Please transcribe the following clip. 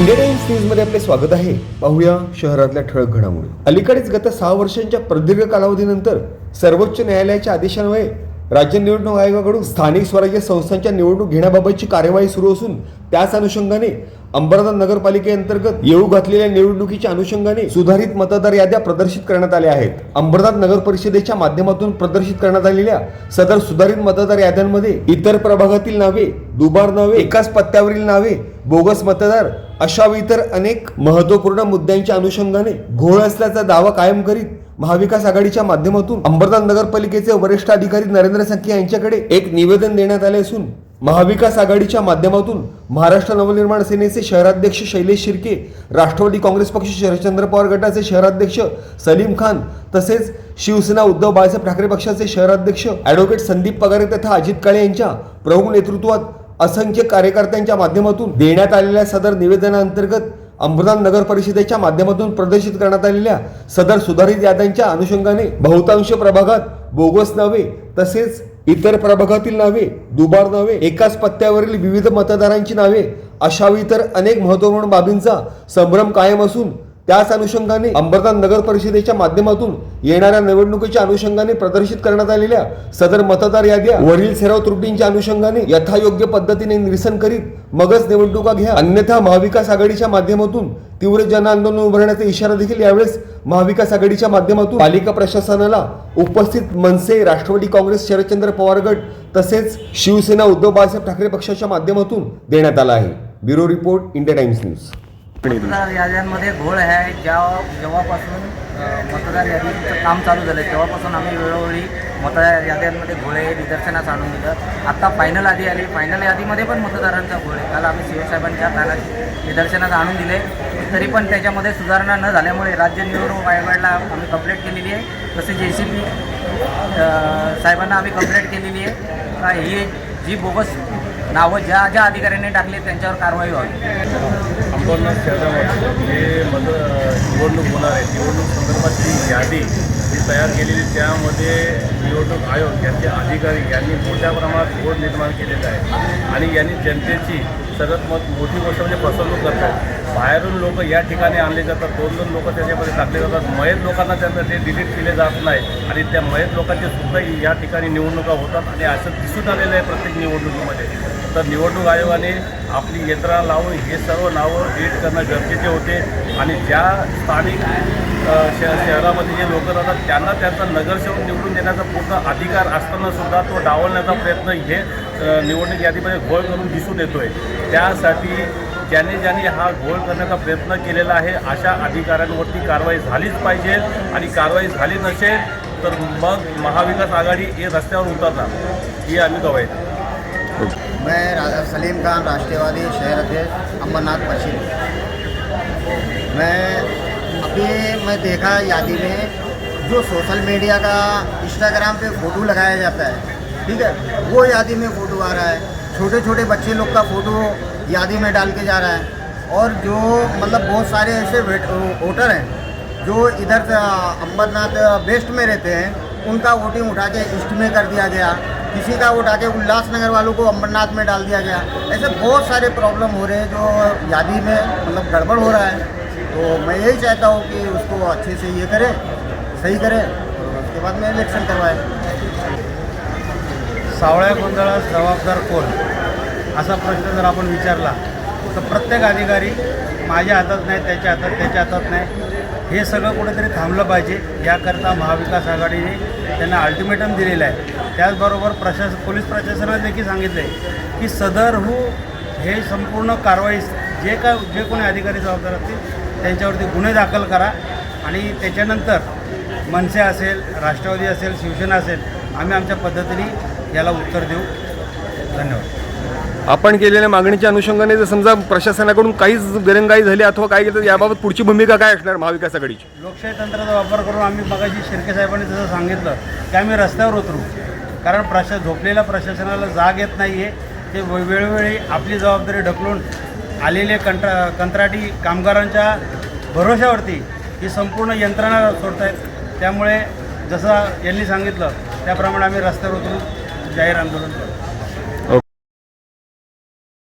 India times न्यूजमध्ये आपले स्वागत आहे. पाहूया शहरातल्या ठळक घडामोडी. अलीकडेच गत सहा वर्षांच्या प्रदीर्घ कालावधीनंतर सर्वोच्च न्यायालयाच्या आदेशान्वये राज्य निवडणूक आयोगाकडून स्थानिक स्वराज्य संस्थांच्या निवडणूक घेण्याबाबतची कार्यवाही सुरू असून त्याच अनुषंगाने अंबरनाथ नगरपालिकेअंतर्गत येऊ घातलेल्या निवडणुकीच्या अनुषंगाने सुधारित मतदार याद्या प्रदर्शित करण्यात आल्या आहेत. अंबरनाथ नगर परिषदेच्या माध्यमातून प्रदर्शित करण्यात आलेल्या सदर सुधारित मतदार याद्यांमध्ये इतर प्रभागातील नावे दुबार नावे एकाच पत्त्यावरील नावे बोगस मतदार अशावेळी तर इतर अनेक महत्त्वपूर्ण मुद्द्यांच्या अनुषंगाने घोळ असल्याचा दावा कायम करीत महाविकास आघाडीच्या माध्यमातून अंबरनाथ नगरपालिकेचे वरिष्ठ अधिकारी नरेंद्र संखे यांच्याकडे एक निवेदन देण्यात आले असून महाविकास आघाडीच्या माध्यमातून महाराष्ट्र नवनिर्माण सेनेचे शहराध्यक्ष शैलेश शिर्के राष्ट्रवादी काँग्रेस पक्ष शरदचंद्र पवार गटाचे शहराध्यक्ष सलीम खान तसेच शिवसेना उद्धव बाळासाहेब ठाकरे पक्षाचे शहराध्यक्ष ॲडव्होकेट संदीप पगारे तथा अजित काळे यांच्या प्रमुख नेतृत्वात असंख्य कार्यकर्त्यांच्या माध्यमातून देण्यात आलेल्या सदर निवेदनाअंतर्गत अंबरनाथ नगर परिषदेच्या माध्यमातून प्रदर्शित करण्यात आलेल्या सदर सुधारित याद्यांच्या अनुषंगाने बहुतांश प्रभागात बोगस नावे तसेच इतर प्रभागातील नावे दुबार नावे एकाच पत्त्यावरील विविध मतदारांची नावे अशा इतर अनेक महत्त्वपूर्ण बाबींचा संभ्रम कायम असून त्याच अनुषंगाने अंबरनाथ नगर परिषदेच्या माध्यमातून येणाऱ्या निवडणुकीच्या अनुषंगाने प्रदर्शित करण्यात आलेल्या सदर मतदार याद्या वरील सराव त्रुटींच्या अनुषंगाने यथायोग्य पद्धतीने निरसन करीत मगच निवडणुका घ्या. अन्यथा महाविकास आघाडीच्या माध्यमातून तीव्र जन आंदोलन उभारण्याचा इशारा देखील यावेळेस महाविकास आघाडीच्या माध्यमातून पालिका प्रशासनाला उपस्थित मनसे राष्ट्रवादी काँग्रेस शरदचंद्र पवार गट तसेच शिवसेना उद्धव बाळासाहेब ठाकरे पक्षाच्या माध्यमातून देण्यात आला आहे. Bureau report India Times news. मतदार याद्यांमध्ये घोळ आहे. ज्या जेव्हापासून मतदार यादीचं काम चालू झालं तेव्हापासून आम्ही वेळोवेळी मतदार याद्यांमध्ये घोळे निदर्शनास आणून दिलं. आत्ता फायनल यादी आली. फायनल यादीमध्ये पण मतदारांचा घोळ आहे. काल आम्ही सीओसाहेबांच्या कानात निदर्शनास आणून दिले. तरी पण त्याच्यामध्ये सुधारणा न झाल्यामुळे राज्य निवडणूक आयोगाला आम्ही कंप्लेंट केलेली आहे. तसेच ए सी पी साहेबांना आम्ही कंप्लेंट केलेली आहे. का ही जी बोगस नावं ज्या ज्या अधिकाऱ्यांनी टाकली त्यांच्यावर कारवाई व्हावी. अंबरनाथ शहरामध्ये जे मत निवडणूक होणार आहे. निवडणूक संदर्भातली यादी जी तयार केलेली त्यामध्ये निवडणूक आयोग यांचे अधिकारी यांनी मोठ्या प्रमाणात ओढ निर्माण केलेला आहे. आणि यांनी जनतेची सगळ्यात मग मोठी गोष्ट म्हणजे फसवणूक करतात बाहेरून लोक या ठिकाणी आणले जातात. दोन दोन लोक त्याच्यामध्ये टाकले जातात. मयत लोकांना त्यांना ते डिलीट केले जात नाही आणि त्या मयत लोकांचे सुद्धा या ठिकाणी निवडणुका होतात आणि असं दिसून आलेलं आहे प्रत्येक निवडणुकीमध्ये. तर निवडणूक आयोगाने आपली यंत्रणा लावून हे सर्व नावं डिलीट करणं गरजेचे होते. आणि ज्या स्थानिक शह शहरामध्ये जे लोक राहतात त्यांना त्यांचा नगरसेवक निवडून देण्याचा पूर्ण अधिकार असताना सुद्धा तो डावलण्याचा प्रयत्न हे निवडणूक यादीमध्ये घोळ करून दिसून येतोय. त्यासाठी ज्याने ज्याने हा घोळ करण्याचा प्रयत्न केलेला आहे अशा अधिकाऱ्यांवरती कारवाई झालीच पाहिजे. आणि कारवाई झाली नसेल तर मग महाविकास आघाडी हे रस्त्यावर उतरणार. ही आम्ही गवाही मैं सलीम खान राष्ट्रवादी शहर अध्यक्ष अमरनाथ पश्चिम मैं अभी मैं देखा यादी में जो सोशल मीडिया का इंस्टाग्राम पे फ़ोटो लगाया जाता है ठीक है? वो यादी में फ़ोटो आ रहा है। छोटे छोटे बच्चे लोग का फ़ोटो यादी में डाल के जा रहा है। और जो मतलब बहुत सारे ऐसे वोटर हैं, जो इधर अम्बरनाथ वेस्ट में रहते हैं, उनका वोटिंग उठा के ईस्ट में कर दिया गया। किसी का वोट आके उल्लासनगर वालों को अम्बरनाथ में डाल दिया गया। ऐसे बहुत सारे प्रॉब्लम हो रहे हैं जो यादी में मतलब गड़बड़ हो रहा है। तो मैं यही चाहता हूँ कि उसको अच्छे से ये करें, सही करें उसके बाद में इलेक्शन करवाएँ। सावळ्या गोंधळास जबाबदार कोण? असा प्रश्न जर आपण विचारला तर प्रत्येक अधिकारी माझ्या हातात नाही त्याच्या हातात त्याच्या हातात नाही. हे सगळं कुठेतरी थांबलं पाहिजे. याकरता महाविकास आघाडीने त्यांना अल्टिमेटम दिलेलं आहे. त्याचबरोबर प्रशास पोलीस प्रशासनाने देखील सांगितले की सदर हू हे संपूर्ण कारवाई जे का जे कोणी अधिकारी जबाबदार असतील त्यांच्यावरती गुन्हे दाखल करा. आणि त्याच्यानंतर मनसे असेल राष्ट्रवादी असेल शिवसेना असेल आम्ही आमच्या पद्धतीने याला उत्तर देऊ. धन्यवाद. आपण केलेल्या मागणीच्या अनुषंगाने जर समजा प्रशासनाकडून काहीच दिरंगाई झाली अथवा काय केलं याबाबत पुढची भूमिका काय असणार महाविकास आघाडीची? लोकशाही तंत्राचा वापर करून आम्ही मगाशी शिर्के साहेबांनी जसं सांगितलं की आम्ही रस्त्यावर उतरू. कारण प्रशा झोपलेल्या प्रशासनाला जाग येत नाही आहे ते वे- वेळोवेळी आपली जबाबदारी ढकलून आलेले कंत्रा कंत्राटी कामगारांच्या भरोशावरती ही संपूर्ण यंत्रणा सोडत आहेत त्यामुळे जसं यांनी सांगितलं त्याप्रमाणे आम्ही रस्त्यावर उतरून जाहीर आंदोलन करू